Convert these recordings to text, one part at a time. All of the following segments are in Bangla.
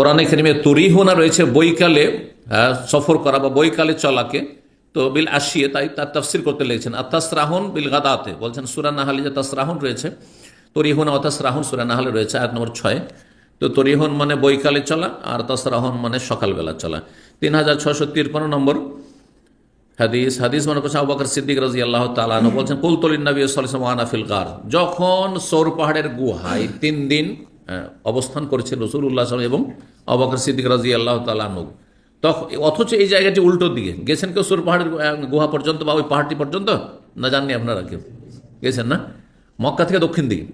কোরআনে কেরিমে তরিহোনা রয়েছে বইকালে আহ, সফর করা বা বইকালে চলাকে। তো বিল আসিয়ে তাই তার তফসির করতে লেগেছেন। আর তাসরাহন বিল গাদাতে। বলছেন সুরা নাহালি যে তাসরাহন রয়েছে তরিহোনা ও তাসরাহন সুরা নাহালে রয়েছে আয়াত নম্বর ছয়। তো তরিহন মানে বইকালে চলা আর তাসরাহন মানে সকালবেলা চলা। তিন হাজার ছশো তিরপান্ন নম্বর হাদিস। হাদিস মনে করছে আবাকর সিদ্দিক রাজি আল্লাহ তালানো বলছেন কুলতলিন নবী সাল্লাম আনাফিল গার। যখন সৌর পাহাড়ের গুহায় তিন দিন অবস্থান করেছেন রসুল্লাহ সাল্লাম এবং আবাকর সিদ্দিক রাজি আল্লাহ তালানু তখন অথচ এই জায়গাটি উল্টো দিকে। গেছেন কেউ সৌর পাহাড়ের গুহা পর্যন্ত বা ওই পাহাড়টি পর্যন্ত? না জাননি আপনারা কেউ? গেছেন না? মক্কা থেকে দক্ষিণ দিকে।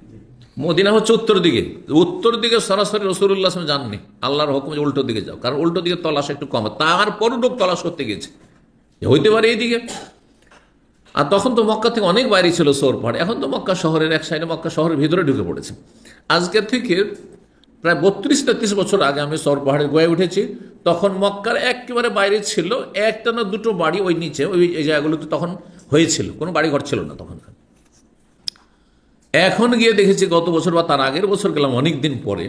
মদিনা হচ্ছে উত্তর দিকে। উত্তর দিকে সরাসরি রসুল্লাহ যাননি আল্লাহর হুকুম যে উল্টো দিকে যাও। কারণ উল্টো দিকে তলাশ একটু কম। তারপরও লোক তলাশ করতে গেছে হইতে পারে এইদিকে। আর তখন তো মক্কা থেকে অনেক বাইরে ছিল সৌর পাহাড়। এখন তো মক্কা শহরের এক সাইডে মক্কা শহরের ভিতরে ঢুকে পড়েছে। আজকের থেকে প্রায় বত্রিশ তেত্রিশ বছর আগে আমি সৌর পাহাড়ে গোয়ে উঠেছি। তখন মক্কার একেবারে বাইরে ছিল, একটা না দুটো বাড়ি ওই নিচে, ওই এই জায়গাগুলোতে তখন হয়েছিল, কোনো বাড়ি ঘর ছিল না তখন। এখন গিয়ে দেখেছি গত বছর বা তার আগের বছর গেলাম অনেক দিন পরে,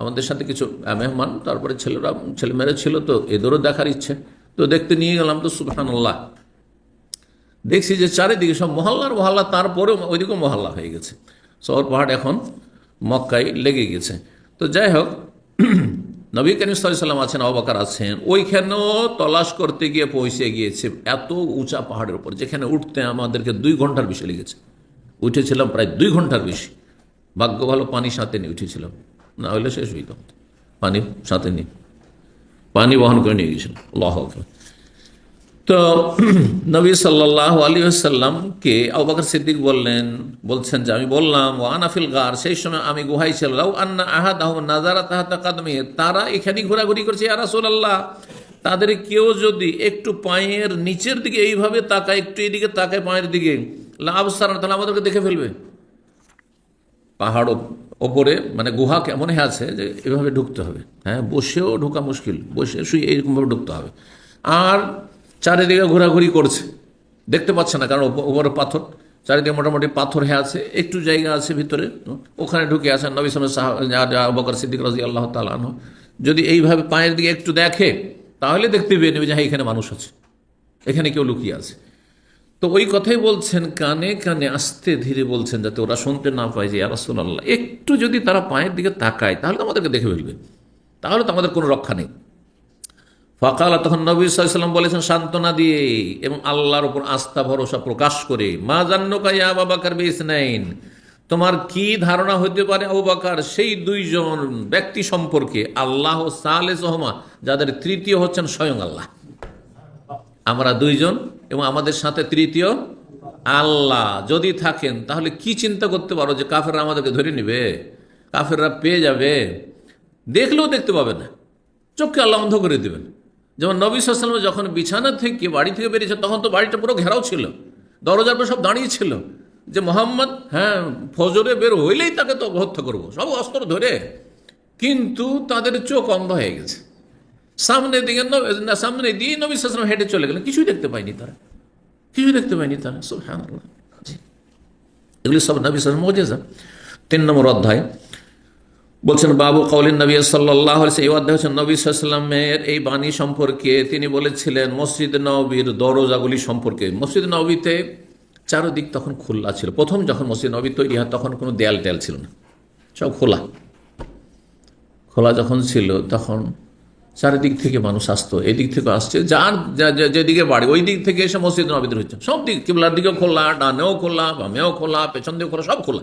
আমাদের সাথে কিছু মেহমান, তারপরে ছেলেরা, ছেলেমেয়েরা ছিল তো, এদেরও দেখার ইচ্ছে। তো দেখতে নিয়ে গেলাম তো সুবহান আল্লাহ দেখছি যে চারিদিকে সব মহল্লার মহল্লা, তারপরেও ওইদিকেও মহল্লা হয়ে গেছে। শহর পাহাড় এখন মক্কায় লেগে গেছে। তো যাই হোক, নবী করিম সাল্লাম আছেন অবাকার আছেন, ওইখানেও তলাশ করতে গিয়ে পৌঁছে গিয়েছে এত উঁচা পাহাড়ের উপর, যেখানে উঠতে আমাদেরকে দুই ঘণ্টার বেশি লেগেছে। উঠেছিলাম প্রায় দুই ঘণ্টার বেশি। ভাগ্য ভালো পানি সাথে নিয়ে উঠেছিলাম। না হলে শেষ হইত। পানি সাথে নিয়ে। পানি বহন করে নিয়ে গেছিলাম আকবার। তো নবী সাল্লাহ আলী আসাল্লামকে আবাকর সিদ্দিক বললেন, বলছেন যে, আমি বললাম ও আনাফিল গার সেই সময় আমি গুহাই ছিলাম। আন্না আহাদ আহ নাজারা তাহাতা কাদমে তারা এখানে ঘোরাঘুরি করছে আরাসুল আল্লাহ তাদের কেউ যদি একটু পায়ের নিচের দিকে এইভাবে তাকায়, একটু এইদিকে তাকায় পায়ের দিকে লাভ সারান তাহলে আমাদেরকে দেখে ফেলবে। পাহাড় ওপরে মানে গুহা কেমন আছে যে, এভাবে ঢুকতে হবে। হ্যাঁ বসেও ঢোকা মুশকিল, বসে শুয়ে এইরকমভাবে ঢুকতে হবে। আর চারিদিকে ঘোরাঘুরি করছে। দেখতে পাচ্ছে না, কারণ ওপরে পাথর। চারিদিকে মোটামুটি পাথর হয়ে আছে, একটু জায়গা আছে ভিতরে। ওখানে ঢুকে আছেন নবী সালাম সাহা বকর সিদ্দিক রাজি আল্লাহ তালানো যদি এইভাবে পায়ের দিকে একটু দেখে, তাহলে দেখতে পেয়ে নেবে যে হ্যাঁ এখানে মানুষ আছে। এখানে কেউ লুকিয়ে আছে। তো ওই কথাই বলছেন, কানে কানে আস্তে ধীরে বলছেন যাতে ওরা শুনতে না পায় যে আল্লাহ একটু যদি তারা পায়ের দিকে তাকায়, তাহলে তো আমাদেরকে দেখে ফেলবে। তাহলে তো আমাদের কোনো রক্ষা নেই। ফকালা, তখন নবী সাল্লাম বলেছেন, সান্ত্বনা দিয়ে এবং আল্লাহর উপর আস্থা, ভরসা প্রকাশ করে, মা জান্নকা ইয়া বাবাকার বেস নাইন তোমার কি ধারণা হতে পারে আবু বাকার? সেই দুইজন ব্যক্তি সম্পর্কে আল্লাহ সালে সহমা যাদের তৃতীয় হচ্ছেন স্বয়ং আল্লাহ। আমরা দুইজন এবং আমাদের সাথে তৃতীয় আল্লাহ। যদি থাকেন, তাহলে কি চিন্তা করতে পারো যে কাফেররা আমাদেরকে ধরে নেবে? কাফেররা পেয়ে যাবে। দেখলেও দেখতে পাবে না। চোখকে আল্লাহ অন্ধ করে দেবেন। যেমন নবী সাল্লাম যখন বিছানা থেকে বাড়ি থেকে বেরিয়েছে তখন তো বাড়িটা পুরো ঘেরাও ছিল। দরজার পর সব দাঁড়িয়ে ছিল। যে মোহাম্মদ হ্যাঁ ফজরে বের হইলেই তাকে তো হত্যা করব। সব অস্ত্র ধরে। কিন্তু তাদের চোখ অন্ধ হয়ে গেছে। সামনে দিকে না, সামনে দিয়ে নবী সালাম হেঁটে চলে গেলেন। কিছুই দেখতে পাইনি তারা। কিছুই দেখতে পাইনি তারা। সুবহানাল্লাহ। জি। এগুলি সব নবী সালাম মজেজা। তিন নম্বর অধ্যায়। বলছেন, বাবু কৌলিন নবী সাল্লাহ এই অধ্যায় হচ্ছেন নবী সাল্লামের এই বাণী সম্পর্কে তিনি বলেছিলেন, মসজিদ নবীর দরজাগুলি সম্পর্কে। মসজিদ নবীতে চারদিক তখন খোলা ছিল। প্রথম যখন মসজিদ নবী তৈরি হয়, তখন কোনো দেয়াল টেয়াল ছিল না। সব খোলা। খোলা যখন ছিল, তখন চারিদিক থেকে মানুষ আসতো এই দিক থেকে আসছে, যার যেদিকে বাড়ি, ওই দিক থেকে এসে মসজিদ নবীদের হচ্ছে। সব দিক, কিবলার দিকেও খোলা, ডানেও খোলা, বামেও খোলা, পেছন দিকেও খোলা, সব খোলা।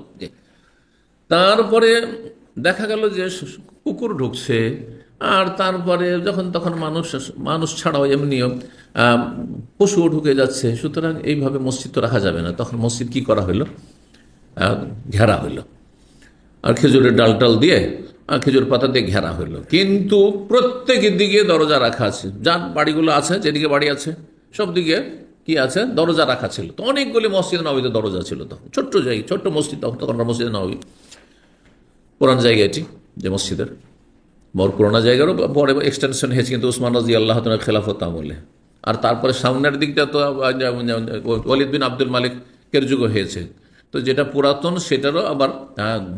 তারপরে দেখা গেল যে কুকুর ঢুকছে, আর তারপরে যখন তখন মানুষ মানুষ ছাড়াও এমনিও পশুও ঢুকে যাচ্ছে। সুতরাং এইভাবে মসজিদ তো রাখা যাবে না। তখন মসজিদ কি করা হলো ঘেরা হইল। আর খেজুরের ডাল টাল দিয়ে আর খেজুর পাতা দিয়ে ঘেরা হইল। কিন্তু প্রত্যেক দিকে দরজা রাখা আছে। যার বাড়িগুলো আছে, যেদিকে বাড়ি আছে, সব দিকে কি আছে? দরজা রাখা ছিল। তো অনেকগুলি মসজিদ নবীতে দরজা ছিল তখন। ছোট্ট জায়গা, ছোট্ট মসজিদ তখন তখন মসজিদ নবী। পুরান জায়গা এটি, যে মসজিদের। বড় পুরোনো জায়গারও পরে এক্সটেনশন হয়েছে, কিন্তু উসমান রাজি আল্লাহ খেলাফত আমলে। আর তারপরে সামনের দিকটা তো ওয়ালিদ বিন আব্দুল মালিকের যুগ হয়েছে। তো যেটা পুরাতন, সেটারও আবার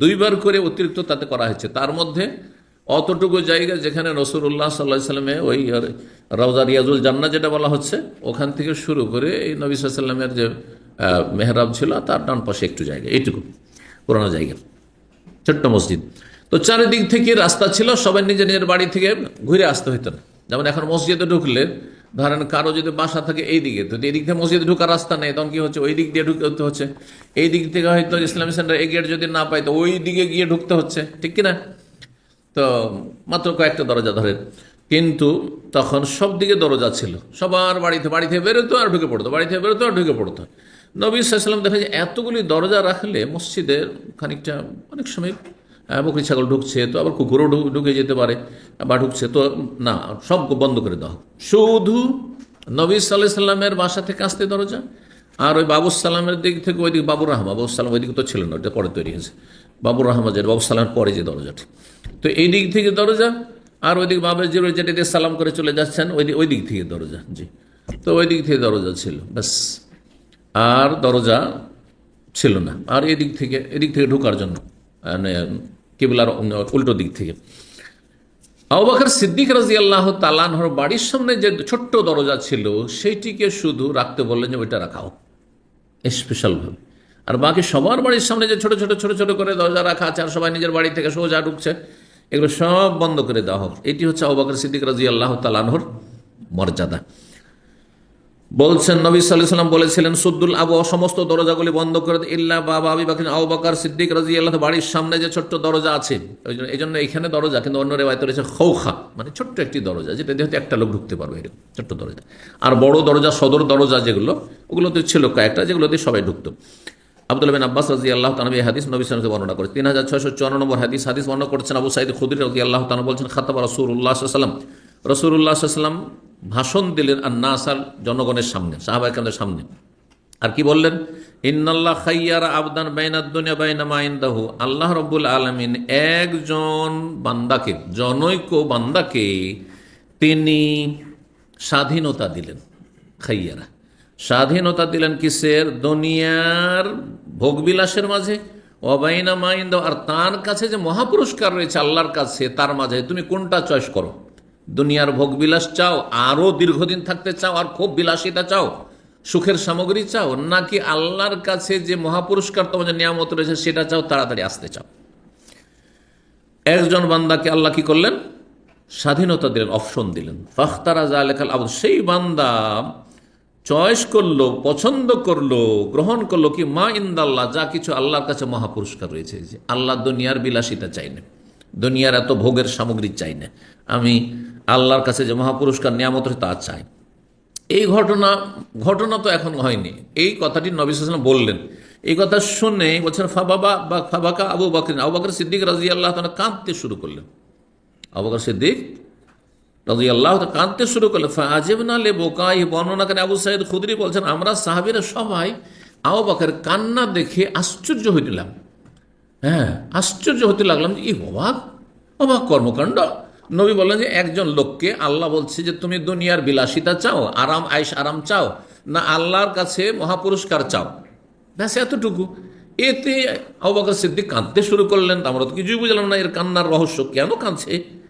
দুইবার করে অতিরিক্ত তাতে করা হয়েছে। তার মধ্যে অতটুকু জায়গা যেখানে রসুল্লাহ সাল্লাহ সাল্লামে ওই রওজা রিয়াজুল জান্না যেটা বলা হচ্ছে, ওখান থেকে শুরু করে এই নবী সাল্লামের যে মেহরাব ছিল, তার ডান পাশে একটু জায়গা, এইটুকু, পুরোনো জায়গা। ছোট্ট মসজিদ। তো চারিদিক থেকে রাস্তা ছিল, সবাই নিজের নিজের বাড়ি থেকে ঘুরে আসতে হতো না। যেমন এখন মসজিদে ঢুকলে, ধরেন কারও যদি বাসা থাকে এই দিকে তো এই দিক থেকে মসজিদে ঢুকার রাস্তা নেই, তখন কি হচ্ছে? ওই দিক দিয়ে ঢুকতে হচ্ছে। এই দিক থেকে হয়তো ইসলামী সেন্টার এই গেট যদি না পাই তো ওই দিকে গিয়ে ঢুকতে হচ্ছে। ঠিক কিনা? তো মাত্র কয়েকটা দরজা ধরেন। কিন্তু তখন সব দিকে দরজা ছিল। সবার বাড়িতে, বাড়ি থেকে বেরোতো আর ঢুকে পড়তো, বাড়ি থেকে বেরোতো আর ঢুকে পড়তো। নবী সাল্লাম দেখা যায় এতগুলি দরজা রাখলে মসজিদের খানিকটা, অনেক সময় বকরি ছাগল ঢুকছে, তো আবার কুকুরও ঢুকে যেতে পারে, বা ঢুকছে, তো না, সব বন্ধ করে হোক। শুধু নবী সাল্লাহ সাল্লামের বাসা থেকে আসতে দরজা, আর ওই বাবু সালামের দিক থেকে ওই দিকে বাবুর রহমা, বাবু সালাম ওই দিকে তো ছিল না ওটা পরে তৈরি হয়েছে। বাবুর রহমা যেটা বাবু সালামের পরে যে দরজাটি। তো এই দিক থেকে দরজা, আর ওই দিক বাবার যে যেটা দিয়ে সালাম করে চলে যাচ্ছেন ওই ওই দিক থেকে দরজা, জি। তো ওই দিক থেকে দরজা ছিল, ব্যাস। আর দরজা ছিল না। আর এদিক থেকে এদিক থেকে ঢোকার জন্য মানে কেবলার উল্টো দিক থেকে। আবাকর সিদ্দিক রাজি আল্লাহ তালানহর বাড়ির সামনে যে ছোট্ট দরজা ছিল, সেইটিকে শুধু রাখতে বললেন যে ওইটা রাখাও। স্পেশালভাবে আর বাকি সবার বাড়ির সামনে যে ছোট ছোট ছোট ছোট করে দরজা রাখা আছে, আর সবাই নিজের বাড়ি থেকে সোজা ঢুকছে, এগুলো সব বন্ধ করে দেওয়া হোক। এটি হচ্ছে আবাকর সিদ্দিক রাজি আল্লাহ তালানহর মর্যাদা। বলছেন, নবী সাল্লাহ সাল্লাম বলেছিলেন, সুদ্দুল আবু সমস্ত দরজাগুলি বন্ধ করে ইল্লা বাবা আবি বাকিন আবু সিদ্দিক রাজি আল্লাহ বাড়ির সামনে যে ছোট্ট দরজা আছে, ওই জন্য- এই জন্য এখানে দরজা, কিন্তু অন্য রেবায়তে রয়েছে খৌখা মানে ছোট্ট একটি দরজা, যেটা হয়তো একটা লোক ঢুকতে পারবে এরকম ছোট্ট দরজা। আর বড় দরজা, সদর দরজা যেগুলো, ওগুলোতে ছিল কয়েকটা যেগুলোতে সবাই ঢুকতো। আব্দুল বিন আব্বাস রাজি আল্লাহ তানবী হাদিস নবী সালামকে বর্ণনা করে তিন হাজার ছয়শো চুয়ান্ন নম্বর হাদিস হাদিস বর্ণনা করছেন আবু সাইদ খুদির রাজি আল্লাহ তালা বলছেন, খাতাবা রসুল্লাহ সাল্লাম। রসুল্লাহ সাল্লাম ভাষণ দিলেন আর নাসার জনগণের সামনে সাহাবাইকানদের সামনে। আর কি বললেন? ইন্নাল্লাহ খাইয়ার আবদান বাইনাদ দুনিয়া বাইনা মাইন্দাহু আল্লাহ রব্বুল আলমিন একজন বান্দাকে, জনৈক বান্দাকে তিনি স্বাধীনতা দিলেন, খাইয়ারা। স্বাধীনতা দিলেন কিসের? দুনিয়ার ভোগবিলাসের মাঝে। অবাইনা মাইন্দ আর তার কাছে যে মহাপুরস্কার রয়েছে আল্লাহর কাছে, তার মাঝে। তুমি কোনটা চয়েস করো? দুনিয়ার ভোগবিলাস চাও, আরও দীর্ঘদিন থাকতে চাও, আর খুব বিলাসিতা চাও, সুখের সামগ্রী চাও, নাকি আল্লাহর কাছে যে মহাপুরস্কার তোমার যে নিয়ামত রয়েছে সেটা চাও, তাড়াতাড়ি আসতে চাও? একজন বান্দাকে আল্লাহ কি করলেন? স্বাধীনতা দিলেন, অপশন দিলেন। ফাখতারা জালেকাল আবু সেই বান্দা চয়েস করল, পছন্দ করল, গ্রহণ করল কি, মা ইন্দাল্লাহ, যা কিছু আল্লাহর কাছে মহাপুরস্কার রয়েছে আল্লাহ দুনিয়ার বিলাসিতা চাই না দুনিয়ার এত ভোগের সামগ্রী চাই না। আমি আল্লাহর কাছে যে মহাপুরস্কার, নিয়ামত তা চাই। এই ঘটনা ঘটনা তো এখন হয়নি। এই কথাটি নবী বললেন। এই কথা শুনে বলছেন ফাবাবা বা ফাবাকা আবু বাকরিন আবু বাকর সিদ্দিক রাজি আল্লাহ কাঁদতে শুরু করলেন। আবু বকর সিদ্দিক রাজি আল্লাহ কাঁদতে শুরু করলেন। ফাজেব না লে বোকাই। বর্ণনা করে আবু সাইদ খুদরি বলছেন, আমরা সাহাবিরা সবাই আবু বাকের কান্না দেখে আশ্চর্য হইলাম হ্যাঁ আশ্চর্য হতে লাগলাম যে এই অবাক অবাক কর্মকাণ্ড। নবী বললেন যে, একজন লোককে আল্লাহ বলছে যে, তুমি দুনিয়ার বিলাসিতা চাও, আরাম আইস আরাম চাও, না আল্লাহর কাছে মহাপুরস্কার চাও? ব্যাস, এতটুকু। এতে অবাক সিদ্দিক কাঁদতে শুরু করলেন। আমরা তো কিছুই বুঝলাম না, এর কান্নার রহস্য কেন কাঁদছে?